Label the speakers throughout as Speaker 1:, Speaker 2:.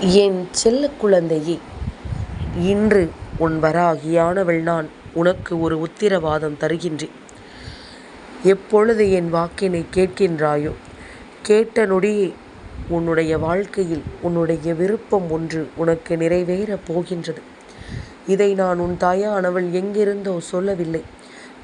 Speaker 1: என் செல்ல குழந்தையே இன்று உன் வராகியானவள் நான் உனக்கு ஒரு உத்திரவாதம் தருகின்றேன். எப்பொழுது என் வாக்கினை கேட்கின்றாயோ கேட்ட நொடியே உன்னுடைய வாழ்க்கையில் உன்னுடைய விருப்பம் ஒன்று உனக்கு நிறைவேறப் போகின்றது. இதை நான் உன் தாயானவள் எங்கிருந்தோ சொல்லவில்லை.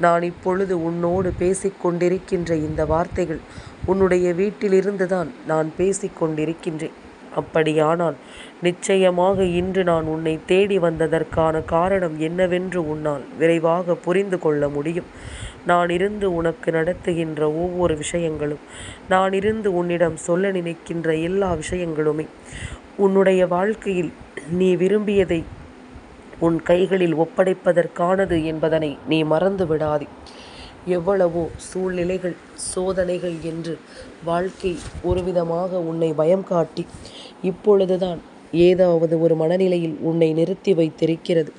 Speaker 1: நான் இப்பொழுது உன்னோடு பேசிக்கொண்டிருக்கின்ற இந்த வார்த்தைகள் உன்னுடைய வீட்டிலிருந்துதான் நான் பேசிக்கொண்டிருக்கின்றேன் அப்படியானால் நிச்சயமாக இன்று நான் உன்னை தேடி வந்ததற்கான காரணம் என்னவென்று உன்னால் விரைவாக புரிந்து கொள்ள முடியும். நான் இருந்து உனக்கு நடத்துகின்ற ஒவ்வொரு விஷயங்களும் நான் இருந்து உன்னிடம் சொல்ல நினைக்கின்ற எல்லா விஷயங்களுமே உன்னுடைய வாழ்க்கையில் நீ விரும்பியதை உன் கைகளில் ஒப்படைப்பதற்கானது என்பதனை நீ மறந்து விடாதே. எவ்வளவோ சூழ்நிலைகள் சோதனைகள் என்று வாழ்க்கை ஒருவிதமாக உன்னை பயம் காட்டி இப்பொழுதுதான் ஏதாவது ஒரு மனநிலையில் உன்னை நிறுத்தி வைத்திருக்கிறது.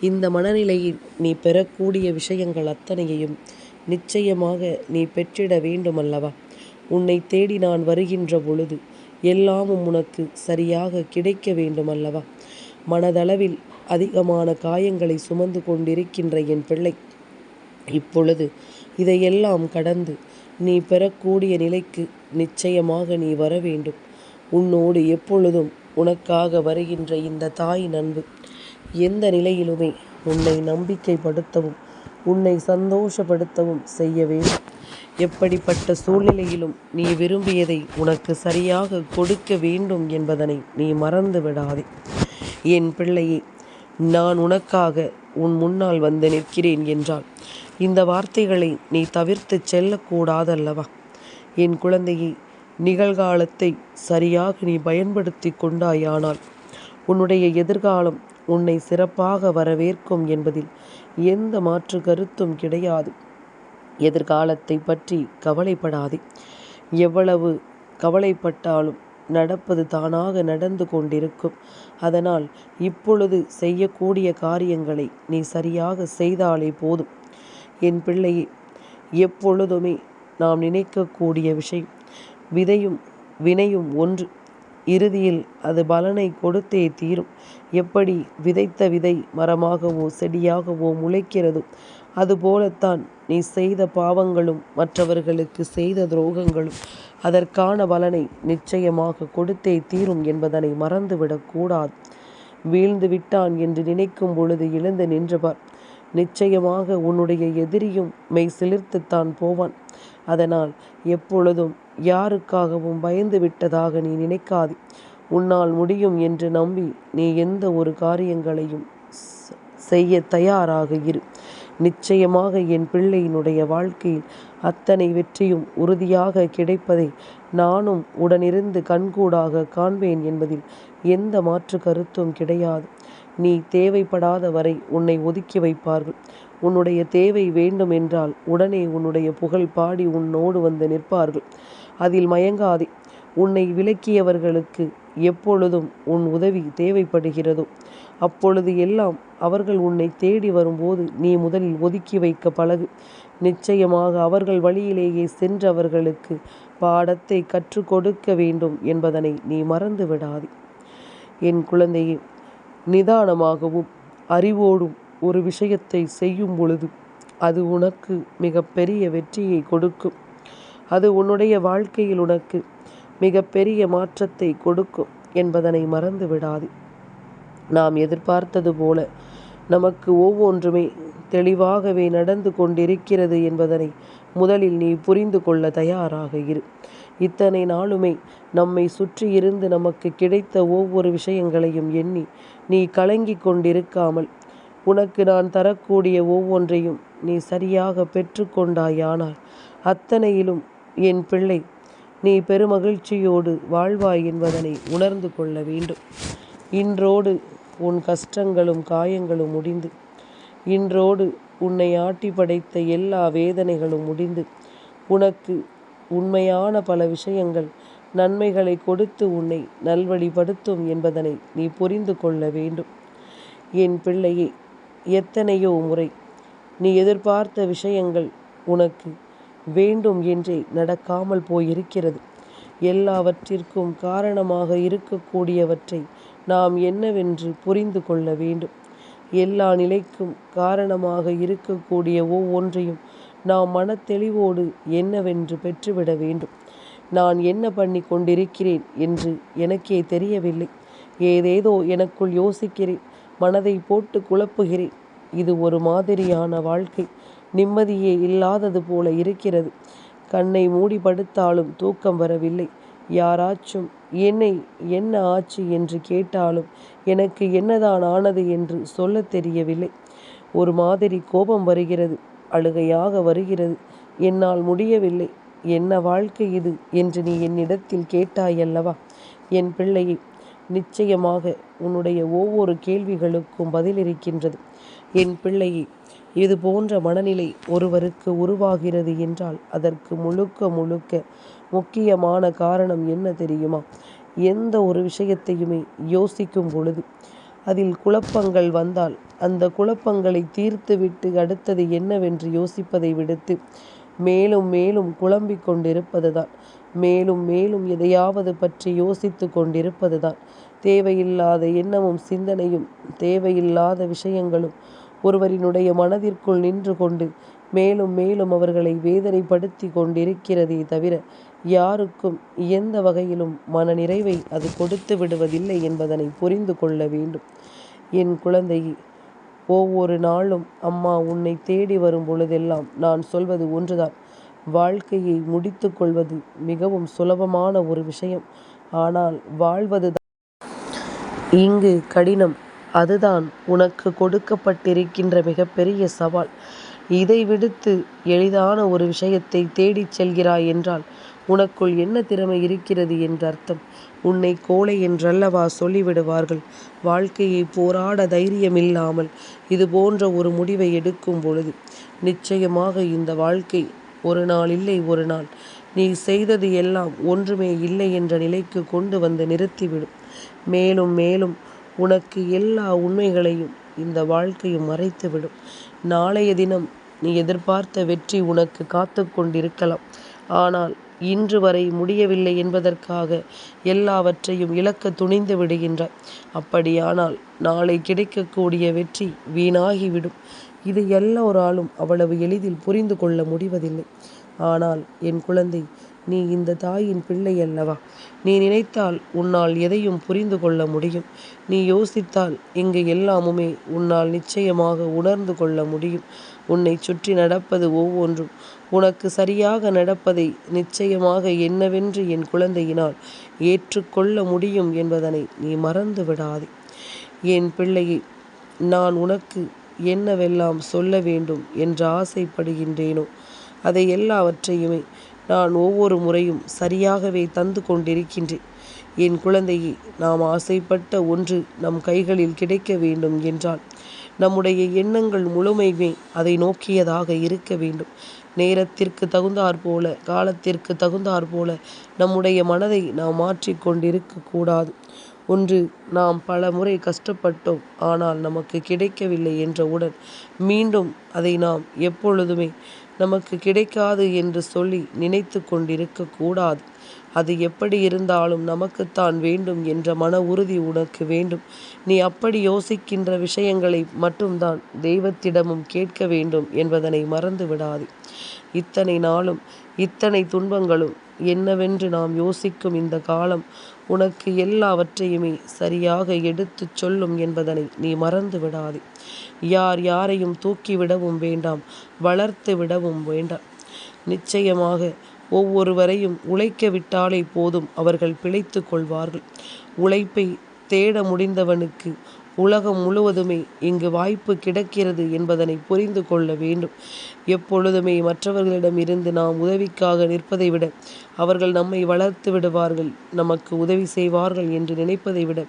Speaker 1: இந்த மனநிலையில் நீ பெறக்கூடிய விஷயங்கள் அத்தனையையும் நிச்சயமாக நீ பெற்றிட வேண்டுமல்லவா? உன்னை தேடி நான் வருகின்ற பொழுது எல்லாமும் உனக்கு சரியாக கிடைக்க வேண்டுமல்லவா? மனதளவில் அதிகமான காயங்களை சுமந்து கொண்டிருக்கின்ற என் பிள்ளை இப்பொழுது இதையெல்லாம் கடந்து நீ பெறக்கூடிய நிலைக்கு நிச்சயமாக நீ வர வேண்டும். உன்னோடு எப்பொழுதும் உனக்காக வருகின்ற இந்த தாயின் அன்பு எந்த நிலையிலுமே உன்னை நம்பிக்கைப்படுத்தவும் உன்னை சந்தோஷப்படுத்தவும் செய்ய வேண்டும். எப்படிப்பட்ட சூழ்நிலையிலும் நீ விரும்பியதை உனக்கு சரியாக கொடுக்க வேண்டும் என்பதனை நீ மறந்து விடாதே. என் பிள்ளையே நான் உனக்காக உன் முன்னால் வந்து நிற்கிறேன் என்றால் இந்த வார்த்தைகளை நீ தவிர்த்துச் செல்லக்கூடாதல்லவா? என் குழந்தையை நிகழ்காலத்தை சரியாக நீ பயன்படுத்தி கொண்டாயானால் உன்னுடைய எதிர்காலம் உன்னை சிறப்பாக வரவேற்கும் என்பதில் எந்த மாற்று கருத்தும் கிடையாது. எதிர்காலத்தை பற்றி கவலைப்படாதே. எவ்வளவு கவலைப்பட்டாலும் நடப்பது தானாக நடந்து கொண்டிருக்கும். அதனால் இப்பொழுது செய்யக்கூடிய காரியங்களை நீ சரியாக செய்தாலே போதும். என் பிள்ளையே எப்பொழுதுமே நாம் நினைக்கக்கூடிய விஷயம் விதையும் வினையும் ஒன்று. இறுதியில் அது பலனை கொடுத்தே தீரும். எப்படி விதைத்த விதை மரமாகவோ செடியாகவோ முளைக்கிறதோ அதுபோலத்தான் நீ செய்த பாவங்களும் மற்றவர்களுக்கு செய்த துரோகங்களும் அதற்கான பலனை நிச்சயமாக கொடுத்தே தீரும் என்பதனை மறந்துவிடக்கூடாது வீழ்ந்து விட்டான் என்று நினைக்கும் பொழுது எழுந்து நின்றபார் நிச்சயமாக உன்னுடைய எதிரியும் மெய் சிலிர்த்துத்தான் போவான். அதனால் எப்பொழுதும் யாருக்காகவும் பயந்து விட்டதாக நீ நினைக்காது உன்னால் முடியும் என்று நம்பி நீ எந்த ஒரு காரியங்களையும் செய்ய தயாராக இரு. நிச்சயமாக என் பிள்ளையினுடைய வாழ்க்கையில் அத்தனை வெற்றியும் உறுதியாக கிடைப்பதை நானும் உடனிருந்து கண்கூடாக காண்பேன் என்பதில் எந்த மாற்று கருத்தும் கிடையாது. நீ தேவைப்படாத வரை உன்னை ஒதுக்கி வைப்பார்கள். உன்னுடைய தேவை வேண்டும் என்றால் உடனே உன்னுடைய புகழ் பாடி உன்னோடு வந்து நிற்பார்கள். அதில் மயங்காதே. உன்னை விலக்கியவர்களுக்கு எப்பொழுதும் உன் உதவி தேவைப்படுகிறதோ அப்பொழுது எல்லாம் அவர்கள் உன்னை தேடி வரும்போது நீ முதலில் ஒதுக்கி வைக்க பழகு. நிச்சயமாக அவர்கள் வழியிலேயே சென்று அவர்களுக்கு பாடத்தை கற்றுக் கொடுக்க வேண்டும் என்பதனை நீ மறந்து விடாதே. என் குழந்தையே நிதானமாகவும் அறிவோடும் ஒரு விஷயத்தை செய்யும் பொழுது அது உனக்கு மிகப்பெரிய வெற்றியை கொடுக்கும். அது உன்னுடைய வாழ்க்கையில் உனக்கு மிகப்பெரிய மாற்றத்தை கொடுக்கும் என்பதனை மறந்து விடாது நாம் எதிர்பார்த்தது போல நமக்கு ஒவ்வொன்றுமே தெளிவாகவே நடந்து கொண்டிருக்கிறது என்பதனை முதலில் நீ புரிந்து கொள்ள தயாராக இரு. இத்தனை நாளுமே நம்மை சுற்றியிருந்து நமக்கு கிடைத்த ஒவ்வொரு விஷயங்களையும் எண்ணி நீ கலங்கி கொண்டிருக்காமல் உனக்கு நான் தரக்கூடிய ஒவ்வொன்றையும் நீ சரியாக பெற்றுக்கொண்டாயானால் அத்தனையிலும் என் பிள்ளை நீ பெருமகிழ்ச்சியோடு வாழ்வாய் என்பதனை உணர்ந்து கொள்ள வேண்டும். இன்றோடு உன் கஷ்டங்களும் காயங்களும் முடிந்து இன்றோடு உன்னை ஆட்டி படைத்த எல்லா வேதனைகளும் முடிந்து உனக்கு உண்மையான பல விஷயங்கள் நன்மைகளை கொடுத்து உன்னை நல்வழிப்படுத்தும் என்பதனை நீ புரிந்து கொள்ள வேண்டும். என் பிள்ளையே எத்தனையோ முறை நீ எதிர்பார்த்த விஷயங்கள் உனக்கு வேண்டும் என்றே நடக்காமல் போயிருக்கிறது. எல்லாவற்றிற்கும் காரணமாக இருக்கக்கூடியவற்றை நாம் என்னவென்று புரிந்து கொள்ள வேண்டும் எல்லா நிலைக்கும் காரணமாக இருக்கக்கூடிய ஒவ்வொன்றையும் நாம் மனத்தெளிவோடு என்னவென்று பெற்றுவிட வேண்டும். நான் என்ன பண்ணி கொண்டிருக்கிறேன் என்று எனக்கே தெரியவில்லை. ஏதேதோ எனக்குள் யோசிக்கிறேன். மனதை போட்டு குழப்புகிறேன். இது ஒரு மாதிரியான வாழ்க்கை. நிம்மதியே இல்லாதது போல இருக்கிறது. கண்ணை மூடி படுத்தாலும் தூக்கம் வரவில்லை. யாராச்சும் என்னை என்ன ஆச்சு என்று கேட்டாலும் எனக்கு என்னதான் ஆனது என்று சொல்லத் தெரியவில்லை. ஒரு மாதிரி கோபம் வருகிறது. அழுகையாக வருகிறது. என்னால் முடியவில்லை. என்ன வாழ்க்கை இது என்று நீ என்னிடத்தில் கேட்டாயல்லவா? என் பிள்ளையை நிச்சயமாக உன்னுடைய ஒவ்வொரு கேள்விகளுக்கும் பதில் இருக்கின்றது என் பிள்ளையை இது போன்ற மனநிலை ஒருவருக்கு உருவாகிறது என்றால் அதற்கு முழுக்க முழுக்க முக்கியமான காரணம் என்ன தெரியுமா? எந்த ஒரு விஷயத்தையுமே யோசிக்கும் பொழுது அதில் குழப்பங்கள் வந்தால் அந்த குழப்பங்களை தீர்த்துவிட்டு அடுத்தது என்னவென்று யோசிப்பதை விடுத்து மேலும் மேலும் குழம்பிக் கொண்டிருப்பதுதான் மேலும் மேலும் எதையாவது பற்றி யோசித்து கொண்டிருப்பதுதான். தேவையில்லாத எண்ணமும் சிந்தனையும் தேவையில்லாத விஷயங்களும் ஒருவரினுடைய மனதிற்குள் நின்று கொண்டு மேலும் மேலும் அவர்களை வேதனைப்படுத்தி கொண்டிருக்கிறதே தவிர யாருக்கும் எந்த வகையிலும் மன நிறைவை அது கொடுத்து விடுவதில்லை என்பதனை புரிந்து கொள்ள வேண்டும். என் குழந்தை ஒவ்வொரு நாளும் அம்மா உன்னை தேடி வரும் பொழுதெல்லாம் நான் சொல்வது ஒன்றுதான். வாழ்க்கையை முடித்து கொள்வது மிகவும் சுலபமான ஒரு விஷயம். ஆனால் வாழ்வது இங்கு கடினம். அதுதான் உனக்கு கொடுக்கப்பட்டிருக்கின்ற மிகப்பெரிய சவால். இதை விடுத்து எளிதான ஒரு விஷயத்தை தேடிச் செல்கிறாய் என்றால் உனக்குள் என்ன திறமை இருக்கிறது என்று அர்த்தம்? உன்னை கோழை என்றல்லவா சொல்லிவிடுவார்கள்? வாழ்க்கையை போராட தைரியமில்லாமல் இது போன்ற ஒரு முடிவை எடுக்கும் பொழுது நிச்சயமாக இந்த வாழ்க்கை ஒரு நாள் இல்லை ஒரு நாள். நீ செய்தது எல்லாம் ஒன்றுமே இல்லை என்ற நிலைக்கு கொண்டு வந்து நிறுத்திவிடும். மேலும் மேலும் உனக்கு எல்லா உண்மைகளையும் இந்த வாழ்க்கையும் மறைத்துவிடும். நாளைய தினம் நீ எதிர்பார்த்த வெற்றி உனக்கு காத்து கொண்டிருக்கலாம் ஆனால் இன்று வரை முடியவில்லை என்பதற்காக எல்லாவற்றையும் இழக்க துணிந்து விடுகின்றாய் அப்படியானால் நாளை கிடைக்கக்கூடிய வெற்றி வீணாகிவிடும். இது எல்லோராலும் அவ்வளவு எளிதில் புரிந்து கொள்ள முடிவதில்லை. ஆனால் என் குழந்தை நீ இந்த தாயின் பிள்ளை அல்லவா? நீ நினைத்தால் உன்னால் எதையும் புரிந்து கொள்ள முடியும். நீ யோசித்தால் இங்கு எல்லாமுமே உன்னால் நிச்சயமாக உணர்ந்து கொள்ள முடியும். உன்னை சுற்றி நடப்பது ஒவ்வொன்றும் உனக்கு சரியாக நடப்பதை நிச்சயமாக என்னவென்று என் குழந்தையினால் ஏற்றுக்கொள்ள முடியும் என்பதனை நீ மறந்து விடாதே என் பிள்ளையை நான் உனக்கு என்னவெல்லாம் சொல்ல வேண்டும் என்று ஆசைப்படுகின்றேனோ அதை எல்லாவற்றையுமே நான் ஒவ்வொரு முறையும் சரியாகவே தந்து கொண்டிருக்கின்றேன். என் குழந்தையை நாம் ஆசைப்பட்ட ஒன்று நம் கைகளில் கிடைக்க வேண்டும் என்றால் நம்முடைய எண்ணங்கள் முழுமையுமே அதை நோக்கியதாக இருக்க வேண்டும். நேரத்திற்கு தகுந்தாற் போல காலத்திற்கு தகுந்தாற் போல நம்முடைய மனதை நாம் மாற்றிக்கொண்டிருக்க கூடாது. ஒன்று நாம் பல முறை கஷ்டப்பட்டோம் ஆனால் நமக்கு கிடைக்கவில்லை என்றவுடன் மீண்டும் அதை நாம் எப்பொழுதுமே நமக்கு கிடைக்காது என்று சொல்லி நினைத்து கொண்டிருக்க கூடாது. அது எப்படி இருந்தாலும் நமக்குத்தான் வேண்டும் என்ற மன உறுதி உனக்கு வேண்டும். நீ அப்படி யோசிக்கின்ற விஷயங்களை மட்டும்தான் தெய்வத்திடமும் கேட்க வேண்டும் என்பதனை மறந்து விடாது. இத்தனை நாளும் இத்தனை துன்பங்களும் என்னவென்று நாம் யோசிக்கும் இந்த காலம் உனக்கு எல்லாவற்றையுமே சரியாக எடுத்துச் சொல்லும் என்பதனை நீ மறந்து விடாதே. யார் யாரையும் தூக்கிவிடவும் வேண்டாம் வளர்த்து விடவும் வேண்டாம். நிச்சயமாக ஒவ்வொருவரையும் உழைக்க விட்டாலே போதும் அவர்கள் பிழைத்து கொள்வார்கள். உழைப்பை தேட முடிந்தவனுக்கு உலகம் முழுவதுமே இங்கு வாய்ப்பு கிடைக்கிறது என்பதனை புரிந்து கொள்ள வேண்டும். எப்பொழுதுமே மற்றவர்களிடம் இருந்து நாம் உதவிக்காக நிற்பதை விட அவர்கள் நம்மை வளர்த்து விடுவார்கள் நமக்கு உதவி செய்வார்கள் என்று நினைப்பதை விட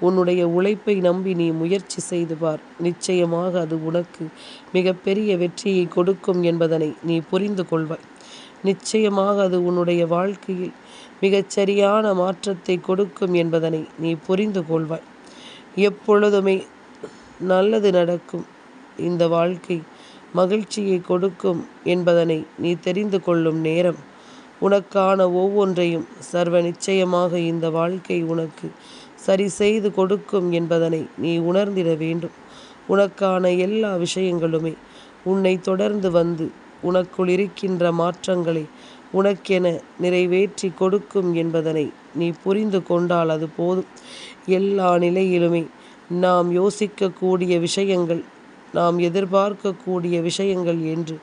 Speaker 1: உன்னுடைய உழைப்பை நம்பி நீ முயற்சி செய்து பார் நிச்சயமாக அது உனக்கு மிகப்பெரிய வெற்றியை கொடுக்கும் என்பதனை நீ புரிந்து கொள்வாய். நிச்சயமாக அது உன்னுடைய வாழ்க்கையில் மிகச்சரியான மாற்றத்தை கொடுக்கும் என்பதனை நீ புரிந்து கொள்வாய். எப்பொழுதுமே நல்லது நடக்கும். இந்த வாழ்க்கை மகிழ்ச்சியை கொடுக்கும் என்பதனை நீ தெரிந்து கொள்ளும் நேரம். உனக்கான ஒவ்வொன்றையும் சர்வ நிச்சயமாக இந்த வாழ்க்கை உனக்கு சரி செய்து கொடுக்கும் என்பதனை நீ உணர்ந்திட வேண்டும். உனக்கான எல்லா விஷயங்களுமே உன்னை தொடர்ந்து வந்து உனக்குள் இருக்கின்ற மாற்றங்களை உனக்கென நிறைவேற்றி கொடுக்கும் என்பதனை நீ புரிந்து கொண்டால் அது போதும். எல்லா நிலையிலுமே நாம் யோசிக்கக்கூடிய விஷயங்கள் நாம் எதிர்பார்க்கக்கூடிய விஷயங்கள் என்று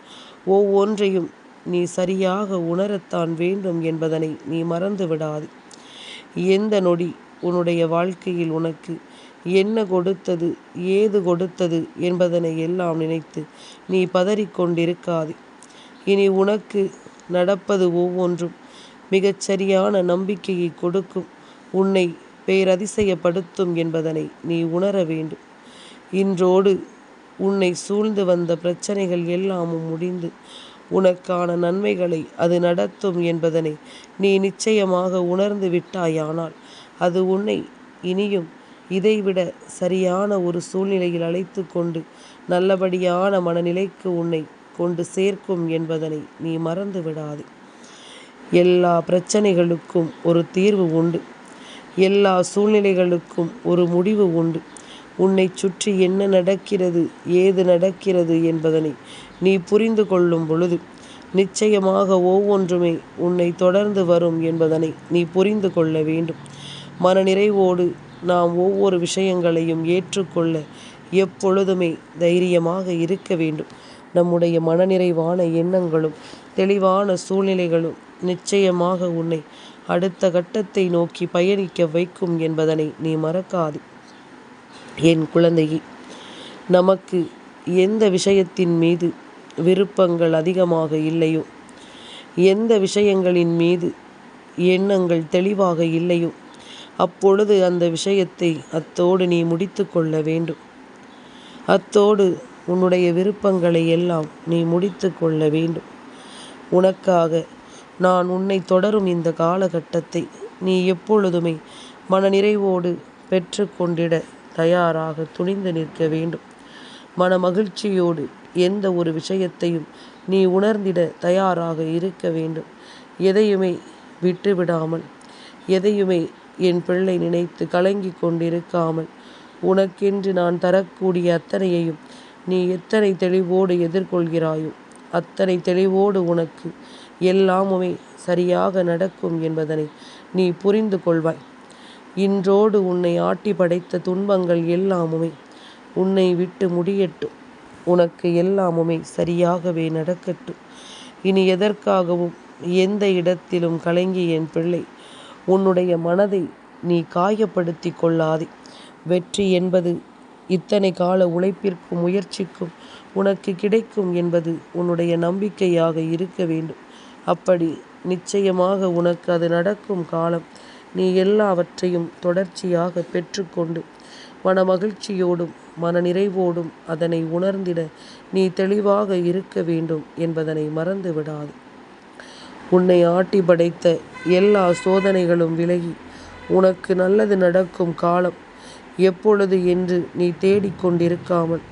Speaker 1: ஒவ்வொன்றையும் நீ சரியாக உணரத்தான் வேண்டும் என்பதனை நீ மறந்து விடாது. எந்த நொடி உன்னுடைய வாழ்க்கையில் உனக்கு என்ன கொடுத்தது ஏது கொடுத்தது என்பதனை எல்லாம் நினைத்து நீ பதறிக்கொண்டிருக்காது இனி உனக்கு நடப்பது ஒவ்வொன்றும் மிகச்சரியான நம்பிக்கையை கொடுக்கும். உன்னை பேரதிசயப்படுத்தும் என்பதனை நீ உணர வேண்டும். இன்றோடு உன்னை சூழ்ந்து வந்த பிரச்சனைகள் எல்லாமும் முடிந்து உனக்கான நன்மைகளை அது நடத்தும் என்பதனை நீ நிச்சயமாக உணர்ந்து விட்டாயானால் அது உன்னை இனியும் இதைவிட சரியான ஒரு சூழ்நிலையில் அழைத்து கொண்டு நல்லபடியான மனநிலைக்கு உன்னை கொண்டு சேர்க்கும் என்பதனை நீ மறந்து விடாது எல்லா பிரச்சனைகளுக்கும் ஒரு தீர்வு உண்டு. எல்லா சூழ்நிலைகளுக்கும் ஒரு முடிவு உண்டு. உன்னை சுற்றி என்ன நடக்கிறது ஏது நடக்கிறது என்பதனை நீ புரிந்து கொள்ளும் பொழுது நிச்சயமாக ஒவ்வொன்றுமே உன்னை தொடர்ந்து வரும் என்பதனை நீ புரிந்து கொள்ள வேண்டும். மனநிறைவோடு நாம் ஒவ்வொரு விஷயங்களையும் ஏற்றுக்கொள்ள எப்பொழுதுமே தைரியமாக இருக்க வேண்டும். நம்முடைய மனநிறைவான எண்ணங்களும் தெளிவான சூழ்நிலைகளும் நிச்சயமாக உன்னை அடுத்த கட்டத்தை நோக்கி பயணிக்க வைக்கும் என்பதனை நீ மறக்காது. என் குழந்தையே நமக்கு எந்த விஷயத்தின் மீது விருப்பங்கள் அதிகமாக இல்லையோ எந்த விஷயங்களின் மீது எண்ணங்கள் தெளிவாக இல்லையோ அப்பொழுது அந்த விஷயத்தை அத்தோடு நீ முடித்து கொள்ள வேண்டும். அத்தோடு உன்னுடைய விருப்பங்களை எல்லாம் நீ முடித்து கொள்ள வேண்டும். உனக்காக நான் உன்னை தொடரும் இந்த காலகட்டத்தை நீ எப்பொழுதுமே மனநிறைவோடு பெற்றுக்கொண்டிட தயாராக துணிந்து நிற்க வேண்டும். மன மகிழ்ச்சியோடு எந்த ஒரு விஷயத்தையும் நீ உணர்ந்திட தயாராக இருக்க வேண்டும். எதையுமே விட்டுவிடாமல் எதையுமே என் பிள்ளை நினைத்து கலங்கி கொண்டிருக்காமல் உனக்கென்று நான் தரக்கூடிய அத்தனையையும் நீ எத்தனை தெளிவோடு எதிர்கொள்கிறாயோ அத்தனை தெளிவோடு உனக்கு எல்லாமுமே சரியாக நடக்கும் என்பதனை நீ புரிந்து கொள்வாய். இன்றோடு உன்னை ஆட்டி படைத்த துன்பங்கள் எல்லாமுமே உன்னை விட்டு முடியட்டும். உனக்கு எல்லாமுமே சரியாகவே நடக்கட்டும். இனி எதற்காகவும் எந்த இடத்திலும் கலங்கி என் பிள்ளை உன்னுடைய மனதை நீ காயப்படுத்தி கொள்ளாதே. வெற்றி என்பது இத்தனை கால உழைப்பிற்கும் முயற்சிக்கும் உனக்கு கிடைக்கும் என்பது உன்னுடைய நம்பிக்கையாக இருக்க வேண்டும். அப்படி நிச்சயமாக உனக்கு அது நடக்கும் காலம் நீ எல்லாவற்றையும் தொடர்ச்சியாக பெற்றுக்கொண்டு மன மகிழ்ச்சியோடும் மன நிறைவோடும் அதனை உணர்ந்திட நீ தெளிவாக இருக்க வேண்டும் என்பதனை மறந்து விடாது உன்னை ஆட்டி படைத்த எல்லா சோதனைகளும் விலகி உனக்கு நல்லது நடக்கும் காலம் எப்பொழுது என்று நீ தேடிக்கொண்டிருக்காமல்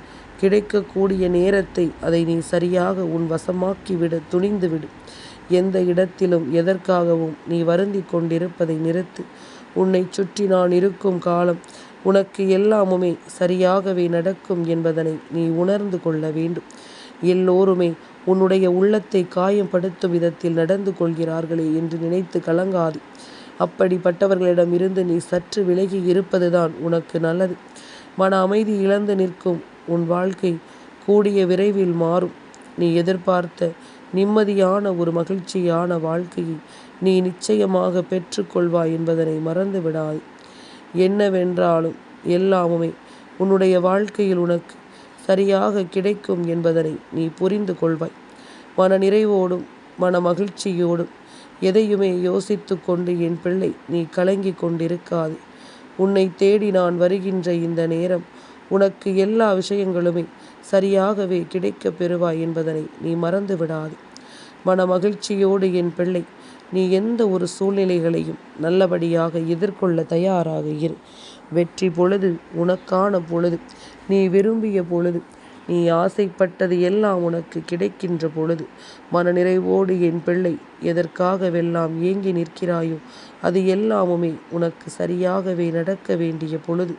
Speaker 1: கிடைக்கக்கூடிய நேரத்தை அதை நீ சரியாக உன் வசமாக்கிவிட துணிந்துவிடு. எந்த இடத்திலும் எதற்காகவும் நீ வருந்தி கொண்டிருப்பதை நிறுத்து. உன்னை சுற்றி நான் இருக்கும் காலம் உனக்கு எல்லாமுமே சரியாகவே நடக்கும் என்பதனை நீ உணர்ந்து கொள்ள வேண்டும். எல்லோருமே உன்னுடைய உள்ளத்தை காயப்படுத்தும் விதத்தில் நடந்து கொள்கிறார்களே என்று நினைத்து கலங்காது. அப்படிப்பட்டவர்களிடம் இருந்து நீ சற்று விலகி இருப்பதுதான் உனக்கு நல்லது. மன அமைதி இழந்து நிற்கும் உன் வாழ்க்கை கூடிய விரைவில் மாறும். நீ எதிர்பார்த்த நிம்மதியான ஒரு மகிழ்ச்சியான வாழ்க்கையை நீ நிச்சயமாக பெற்றுக்கொள்வாய் என்பதனை மறந்து விடாது என்னவென்றாலும் எல்லாமுமே உன்னுடைய வாழ்க்கையில் உனக்கு சரியாக கிடைக்கும் என்பதனை நீ புரிந்து கொள்வாய். மன நிறைவோடும் மன மகிழ்ச்சியோடும் எதையுமே யோசித்து கொண்டு என் பிள்ளை நீ கலங்கி கொண்டிருக்காது. உன்னை தேடி நான் வருகின்ற இந்த நேரம் உனக்கு எல்லா விஷயங்களுமே சரியாகவே கிடைக்கப் பெறுவாய் என்பதனை நீ மறந்து விடாது. மன மகிழ்ச்சியோடு என் பிள்ளை நீ எந்த ஒரு சூழ்நிலைகளையும் நல்லபடியாக எதிர்கொள்ள தயாராக இரு. வெற்றி பொழுது உனக்கான பொழுது நீ விரும்பிய பொழுது நீ ஆசைப்பட்டது எல்லாம் உனக்கு கிடைக்கின்ற பொழுது மனநிறைவோடு என் பிள்ளை எதற்காகவெல்லாம் ஏங்கி நிற்கிறாயோ அது எல்லாமுமே உனக்கு சரியாகவே நடக்க வேண்டிய பொழுது.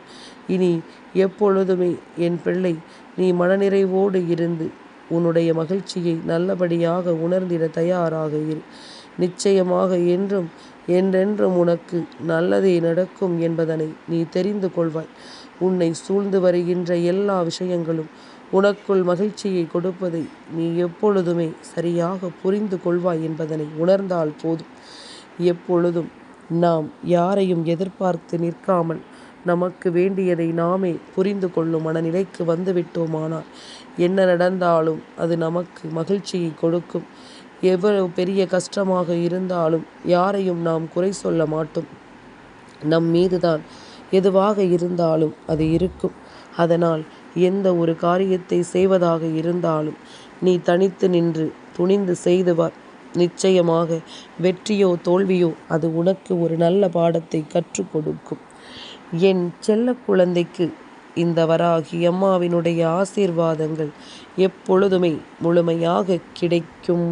Speaker 1: இனி எப்பொழுதுமே என் பிள்ளை நீ மனநிறைவோடு இருந்து உன்னுடைய மகிழ்ச்சியை நல்லபடியாக உணர்ந்திட தயாராக இரு. நிச்சயமாக என்றும் என்றென்றும் உனக்கு நல்லதே நடக்கும் என்பதனை நீ தெரிந்து கொள்வாய். உன்னை சூழ்ந்து வருகின்ற எல்லா விஷயங்களும் உனக்குள் மகிழ்ச்சியை கொடுப்பதை நீ எப்பொழுதுமே சரியாக புரிந்து கொள்வாய் என்பதனை உணர்ந்தால் போதும். எப்பொழுதும் நாம் யாரையும் எதிர்பார்த்து நிற்காமல் நமக்கு வேண்டியதை நாமே புரிந்து கொள்ளும் மனநிலைக்கு வந்துவிட்டோமானால் என்ன நடந்தாலும் அது நமக்கு மகிழ்ச்சியை கொடுக்கும். எவ்வளவு பெரிய கஷ்டமாக இருந்தாலும் யாரையும் நாம் குறை சொல்ல மாட்டோம். நம் மீதுதான் எதுவாக இருந்தாலும் அது இருக்கும். அதனால் எந்த ஒரு காரியத்தை செய்வதாக இருந்தாலும் நீ தனித்து நின்று துணிந்து செய்துவார் நிச்சயமாக வெற்றியோ தோல்வியோ அது உனக்கு ஒரு நல்ல பாடத்தை கற்றுக் கொடுக்கும். என் செல்ல குழந்தைக்கு இந்த வராகி அம்மாவினுடைய ஆசீர்வாதங்கள் எப்பொழுதுமே முழுமையாக கிடைக்கும்.